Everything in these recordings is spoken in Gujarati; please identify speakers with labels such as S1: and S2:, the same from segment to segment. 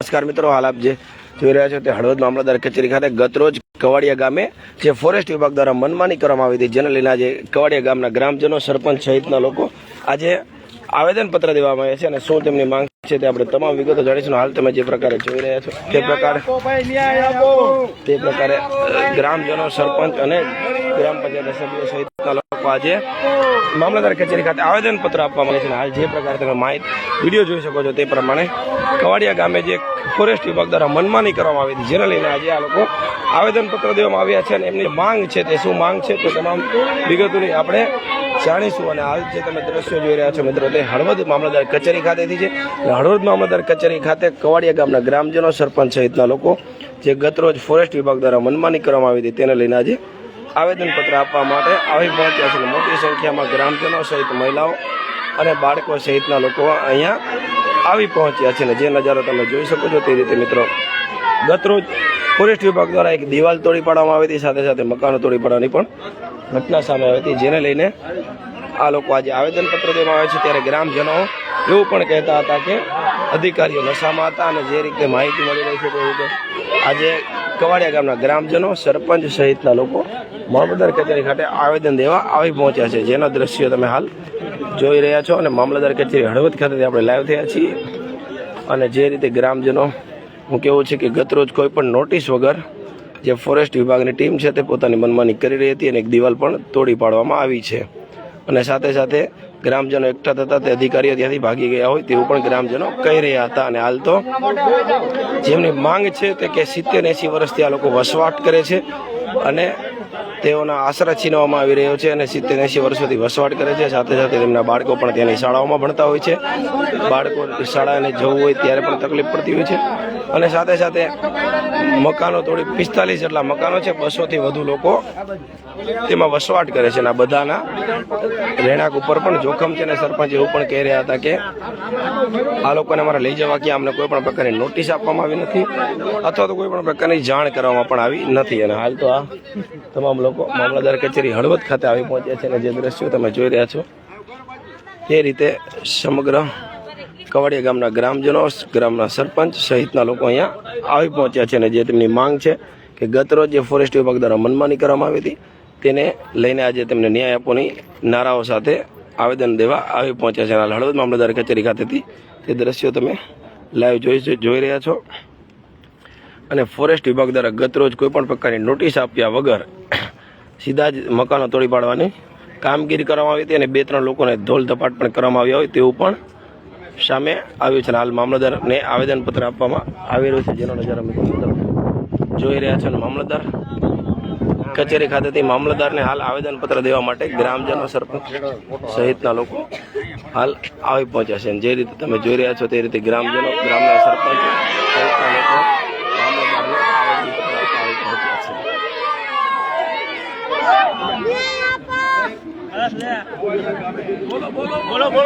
S1: નમસ્કાર મિત્રો હાલ આપ જે જોઈ રહ્યા છો તે હળવદ મામલતદાર કચેરી ખાતે ગતરોજ કવાડિયા ગામે જે ફોરેસ્ટ વિભાગ દ્વારા મનમાની કરવામાં આવી હતી જેને લઈને આજે કવાડિયા ગામના ગ્રામજનો સરપંચ સહિતના લોકો આજે આવેદનપત્ર દેવામાં આવ્યા છે અને શું તેમની માંગ છે તે આપણે તમામ વિગતો જાણીશું હાલ તમે જે પ્રકારે જોઈ રહ્યા છો તે પ્રકારે તે પ્રકારે ગ્રામજનો સરપંચ અને ગ્રામ પંચાયત સભ્યો સહિતના લોકો આજે મામલતદાર કચેરી ખાતે આવેદનપત્ર આપવામાં આવે છે હાલ જે પ્રકારે તમે માહિતી વીડિયો જોઈ શકો છો તે પ્રમાણે કવાડિયા ગામે જે ફોરેસ્ટ વિભાગ દ્વારા મનમાની કરવામાં આવી હતી, જેને લઈને આજે આ લોકો આવેદનપત્ર દેવામાં આવ્યા છે અને એમની માંગ છે તે શું માંગ છે તે તમામ વિગતોની આપણે જાણીશું અને હાલ જે તમે દ્રશ્યો જોઈ રહ્યા છો મિત્રો તે હળવદ મામલતદાર કચેરી ખાતેથી છે હળવદ મામલતદાર કચેરી ખાતે કવાડિયા ગામના ગ્રામજનો, સરપંચ સહિતના લોકો જે ગતરોજ ફોરેસ્ટ વિભાગ દ્વારા મનમાની કરવામાં આવી હતી, તેને લઈને આજે આવેદનપત્ર આપવા માટે આવી પહોંચ્યા છે. મોટી સંખ્યામાં ગ્રામજનો સહિત મહિલાઓ અને બાળકો સહિતના લોકો અહીંયા આવી પહોંચ્યા છે અને જે નજારો તમે જોઈ શકો છો તે રીતે મિત્રો. ગતરોજ ફોરેસ્ટ વિભાગ દ્વારા એક દિવાલ તોડી પાડવામાં આવી હતી. સાથે સાથે મકાનો તોડી પાડવાની પણ ઘટના સામે આવી હતી. જેને લઈને આ લોકો આજે આવેદનપત્ર દેવામાં આવે છે. ત્યારે ગ્રામજનો એવું પણ કહેતા હતા કે અધિકારીઓ નશામાં હતા અને જે રીતે માહિતી મળી રહી છે તે રીતે આજે કવાડિયા ગામના ગ્રામજનો, સરપંચ સહિતના લોકો મામલતદાર કચેરી ખાતે આવેદન દેવા આવી પહોંચ્યા છે. જેના દ્રશ્યો તમે હાલ જોઈ રહ્યા છો અને મામલતદાર કચેરી હળવદ ખાતેથી આપણે લાઈવ થયા છીએ. અને જે રીતે ગ્રામજનો, હું કેવું છે કે ગતરોજ કોઈ પણ નોટિસ વગર જે ફોરેસ્ટ વિભાગની ટીમ છે તે પોતાની મનમાની કરી રહી હતી અને એક દિવાલ પણ તોડી પાડવામાં આવી છે. અને સાથે સાથે ગ્રામજનો એકઠા થતા તે અધિકારીઓ ત્યાંથી ભાગી ગયા હોય તેવું પણ ગ્રામજનો કહી રહ્યા હતા. અને હાલ તો જેમની માંગ છે તે કે સિત્તેર એંસી વર્ષથી આ લોકો વસવાટ કરે છે અને તેઓના આશરા છીનવામાં આવી રહ્યો છે અને સિત્તેર એંસી વર્ષોથી વસવાટ કરે છે. સાથે સાથે તેમના બાળકો પણ ત્યાંની શાળાઓમાં ભણતા હોય છે. બાળકો શાળાને જવું હોય ત્યારે પણ તકલીફ પડતી હોય છે. અને સાથે સાથે મકાનો થોડી પિસ્તાલીસ જેટલા મકાનો છે, બસોથી વધુ લોકો તેમાં વસવાટ કરે છે અને બધાના રહેણાંક ઉપર પણ જોખમ છે. અને સરપંચ એવું પણ કહી રહ્યા હતા કે આ લોકોને અમારે લઈ જવા કે અમને કોઈ પણ પ્રકારની નોટિસ આપવામાં આવી નથી અથવા તો કોઈ પણ પ્રકારની જાણ કરવામાં પણ આવી નથી. અને હાલ તો આ તમામ લોકો મામલતદાર કચેરી હળવદ ખાતે આવી પહોંચ્યા છે અને જે દ્રશ્યો તમે જોઈ રહ્યા છો તે રીતે સમગ્ર કવાડિયા ગામના ગ્રામજનો, ગ્રામના સરપંચ સહિતના લોકો અહીંયા આવી પહોંચ્યા છે અને જે તેમની માંગ છે કે ગતરોજ જે ફોરેસ્ટ વિભાગ દ્વારા મનમાની કરવામાં આવી હતી, તેને લઈને આજે તેમને ન્યાય આપવાની નારાઓ સાથે આવેદન દેવા આવી પહોંચ્યા છે. અને હળવદ મામલતદાર કચેરી ખાતેથી તે દ્રશ્યો તમે લાઈવ જોઈ જોઈ રહ્યા છો. અને ફોરેસ્ટ વિભાગ દ્વારા ગતરોજ કોઈપણ પ્રકારની નોટિસ આપ્યા વગર સીધા જ મકાનો તોડી પાડવાની કામગીરી કરવામાં આવી હતી અને બે ત્રણ લોકોને ધોલ ધપાટ પણ કરવામાં આવ્યા હોય તેવું પણ સામે આવ્યું છે હાલ મામલતદારને આવેદનપત્ર આપવામાં આવી રહ્યું છે. જેનો નજારો મિત્રો જોઈ રહ્યા છો. અને મામલતદાર કચેરી ખાતેથી મામલતદારને હાલ આવેદનપત્ર દેવા માટે ગ્રામજનો સરપંચ સહિતના લોકો હાલ આવી પહોંચ્યા છે. અને જે રીતે તમે જોઈ રહ્યા છો તે રીતે ગ્રામજનો ગ્રામના સરપંચ સહિતના લોકો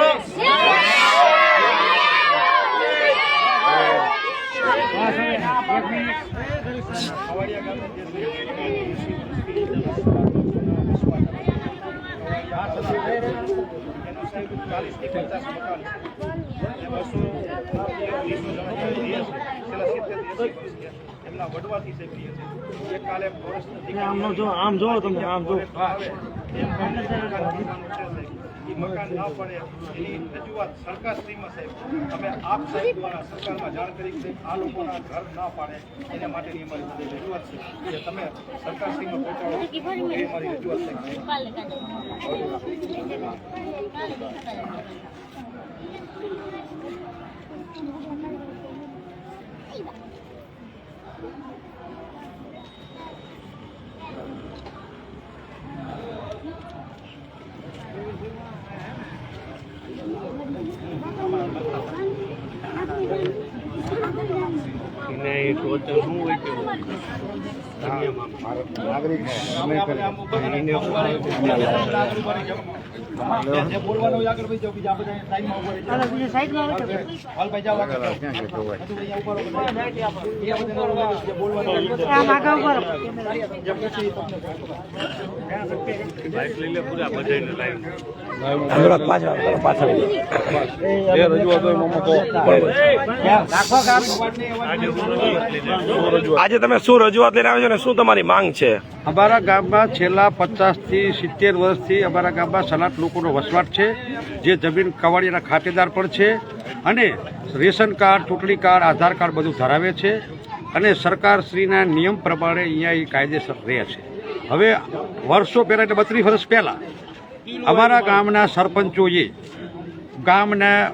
S1: મામલતદારને આવેદનપત્ર આપવા આવી પહોંચ્યા છે
S2: એમના વડવાથી રહીએ છે કાલે ફોરેસ્ટ
S3: આમ જો આમ જો તમે આમ જો
S2: એ મકાન ના પડે એની રજૂઆત સરકારશ્રીમાં સાહેબ. અમે આપ સાહેબ સરકારમાં જાણ કરી છે, આ લોકોના ઘર ના પાડે, એના માટેની અમારી રજૂઆત છે. કે તમે સરકારશ્રીમાં પહોંચાડો, એ
S3: એ ટોચર શું હોય કે
S2: જે
S3: આજે
S1: તમે શું રજૂઆત લઈને આવ્યો છો ને શું તમારી માંગ છે?
S4: અમારા ગામમાં છેલ્લા પચાસથી સિત્તેર વર્ષથી અમારા ગામમાં સલાટ લોકોનો વસવાટ છે, જે જમીન કવાડીના ખાતેદાર પણ છે અને રેશન કાર્ડ, ચૂંટણી કાર્ડ, આધાર કાર્ડ બધું ધરાવે છે અને સરકારશ્રીના નિયમ પ્રમાણે અહીંયા એ કાયદેસર રહે છે. હવે વર્ષો પહેલાં એટલે બત્રીસ વર્ષ પહેલાં અમારા ગામના સરપંચોએ ગામના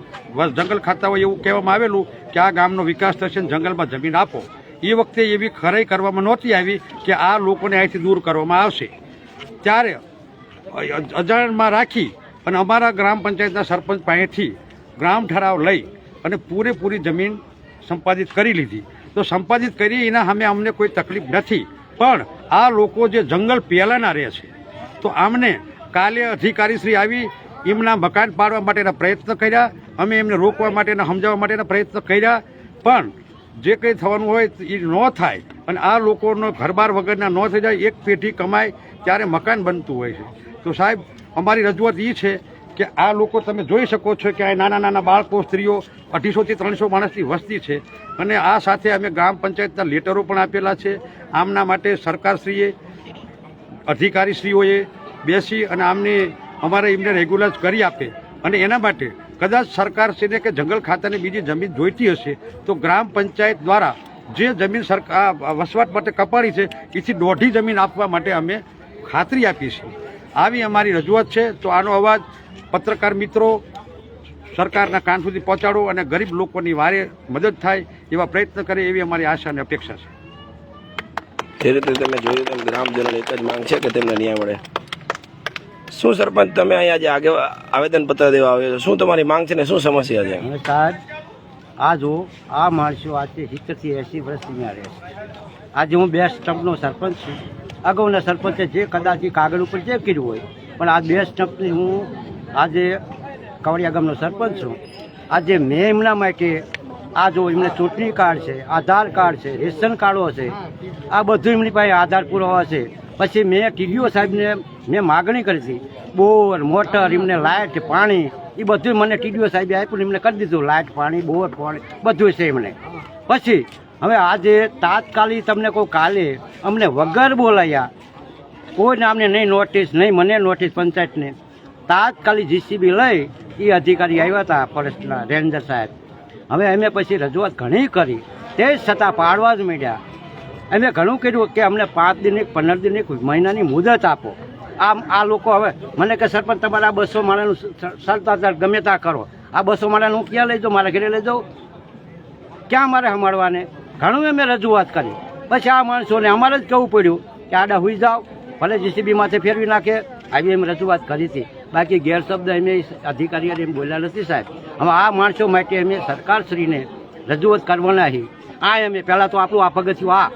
S4: જંગલ ખાતાઓ એવું કહેવામાં આવેલું કે આ ગામનો વિકાસ થશે જંગલમાં જમીન આપો. એ વખતે એવી ખરાઈ કરવામાં નહોતી આવી કે આ લોકોને અહીંથી દૂર કરવામાં આવશે. ત્યારે અજાણમાં રાખી અને અમારા ગ્રામ પંચાયતના સરપંચ પાસેથી ગ્રામ ઠરાવ લઈ અને પૂરેપૂરી જમીન સંપાદિત કરી લીધી. તો સંપાદિત કરી એના સામે અમને કોઈ તકલીફ નથી. પણ આ લોકો જે જંગલ પહેલાંના રહે છે, તો આમને કાલે અધિકારીશ્રી આવી એમના મકાન પાડવા માટેના પ્રયત્ન કર્યા. અમે એમને રોકવા માટેના, સમજાવવા માટેના પ્રયત્ન કર્યા. પણ જે કંઈ થવાનું હોય એ ન થાય. અને આ લોકોનો ઘરબાર વગરના ન થઈ જાય, એક પેઢી કમાય ત્યારે મકાન બનતું હોય છે. તો સાહેબ, અમારી રજૂઆત એ છે કે આ લોકો તમે જોઈ શકો છો કે આ નાના નાના બાળકો, સ્ત્રીઓ અઢીસોથી ત્રણસો માણસની વસ્તી છે. અને આ સાથે અમે ગ્રામ પંચાયતના લેટરો પણ આપેલા છે. આમના માટે સરકારશ્રીએ, અધિકારીશ્રીઓએ બેસી અને આમને અમારે એમને રેગ્યુલર કરી આપે. અને એના માટે કદાચ સરકારશ્રીને કે જંગલ ખાતાની બીજી જમીન જોઈતી હશે, તો ગ્રામ પંચાયત દ્વારા જે જમીન સરકાર વસવાટ માટે કપાડી છે, એથી દોઢી જમીન આપવા માટે અમે ખાતરી આપી છે આવી અમારી રજૂઆત છે, તો આનો અવાજ પત્રકાર મિત્રો સરકારના કાન સુધી પહોંચાડો અને ગરીબ લોકોની વારે મદદ થાય એવા પ્રયત્ન કરે એવી અમારી આશા અને અપેક્ષા છે.
S1: જે રીતે તમે જોયું તેમ ગ્રામજનોની એક જ માંગ છે કે તેમને ન્યાય મળે. શું સરપંચ, તમે અહીંયા જે આગે આવેદન પત્ર દેવા આવ્યો છો, શું તમારી માંગ છે ને શું સમસ્યા છે?
S5: સાહેબ, આ જો, આ માણસો આજે સિત્તેરથી એંસી વર્ષથી છે. આજે હું બે સ્ટમ્પનો સરપંચ છું. અગાઉના સરપંચે જે કદાચ કાગળ ઉપર જે કીધું હોય, પણ આ બે સ્ટમ્પની હું આજે કવડિયા ગામનો સરપંચ છું. આજે મેં એમના માટે આ જો એમને ચૂંટણી કાર્ડ છે, આધાર કાર્ડ છે, રેશન કાર્ડો છે આ બધું એમની પાસે આધાર પુરાવા છે. પછી મેં ટીડીઓ સાહેબને મેં માગણી કરી હતી, બોર, મોટર, એમને લાઇટ, પાણી, એ બધું મને ટીડીઓ સાહેબે આપ્યું એમને કરી દીધું. લાઇટ, પાણી, બોર, પાણી બધું છે એમને. પછી હવે આજે તાત્કાલિક તમને કોઈ કાલે અમને વગર બોલાયા, કોઈને અમને નહીં નોટિસ નહીં મને નોટિસ પંચાયતને, તાત્કાલિક જીસીબી લઈ એ અધિકારી આવ્યા હતા ફોરેસ્ટના, રેન્જર સાહેબ. હવે અમે પછી રજૂઆત ઘણી કરી. તે છતાં પાડવા જ માંડ્યા. અમે ઘણું કર્યું કે અમને પાંચ દિન પંદર દિન મહિનાની મુદત આપો. આમ આ લોકો હવે મને કે, સરપંચ, તમારા બસો માળાનું સરતા ગમે ત્યાં કરો. આ બસો માળાનું હું ક્યાં લઈ જાઉં? મારા ઘરે લઈ જાઉં? ક્યાં મારે સંભાળવાને? ઘણું અમે રજૂઆત કરી. પછી આ માણસોને અમારે જ કહેવું પડ્યું કે, આડા હુઈ જાઓ. ભલે જીસીબીમાંથી ફેરવી નાખે. આવી એમ રજૂઆત કરી હતી. બાકી ગેરશબ્દ અમે અધિકારીઓને એમ બોલ્યા નથી સાહેબ. હવે આ માણસો માટે અમે સરકારશ્રીને રજૂઆત કરવાના છીએ. આ અમે પહેલાં તો આપણું આ પગથિયું આ.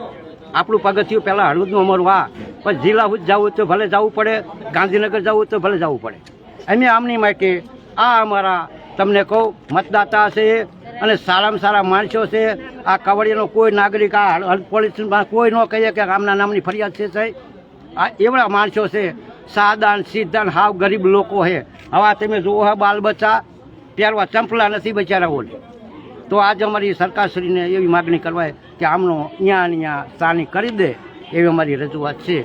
S5: આપણું પગથિયું પહેલાં હળવદનું અમારું આ પણ જિલ્લા હુજ જવું તો ભલે જવું પડે, ગાંધીનગર જવું તો ભલે જવું પડે. અમે આમની માટે આ અમારા, તમને કહું, મતદાતા છે અને સારામાં સારા માણસો છે. આ કવડિયાનો કોઈ નાગરિક, આ હળદ પોલીસમાં કોઈ ન કહીએ કે આમના નામની ફરિયાદ છે સાહેબ. આ એવડા માણસો છે સાદાન સીધાન હાવ ગરીબ લોકો છે. હવે તમે જુઓ બાલ બચ્ચા પહેરવા ચંપલા નથી બચારાઓને તો આજે અમારી સરકારશ્રીને એવી માગણી કરવાય કે આમનો અહીંયા અહીંયા સ્થાનિક કરી દે એવી અમારી રજૂઆત છે.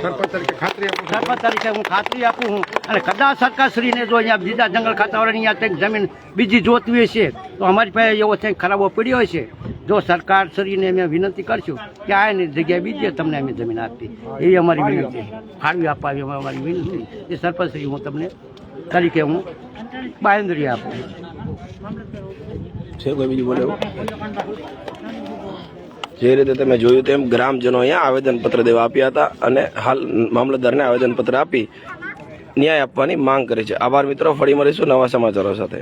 S4: સરપંચ તરીકે
S5: હું ખાતરી આપું છું. અને કદાચ સરકારશ્રીને જો અહીંયા બીજા જંગલ ખાતાવાળાની અહીંયા કંઈક જમીન બીજી જોતવી છે તો અમારી પાસે એવો કંઈક ખરાબો પડ્યો છે જો સરકારશ્રીને અમે વિનંતી કરશું કે આ એની જગ્યાએ બીજી તમને અમે જમીન આપી એવી અમારી વિનંતી. ફાળવી આપવા અમારી વિનંતી. એ સરપંચશ્રી હું તમને તરીકે હું બાંયધરી આપું
S1: છે, કોઈ બીજું બોલે જે રીતે તમે જોયું તેમ ગ્રામજનો અહીંયા આવેદનપત્ર દેવા આપ્યા હતા અને હાલ મામલતદારને આવેદનપત્ર આપી ન્યાય આપવાની માંગ કરી છે. આભાર મિત્રો, ફરી મળીશું નવા સમાચારો સાથે.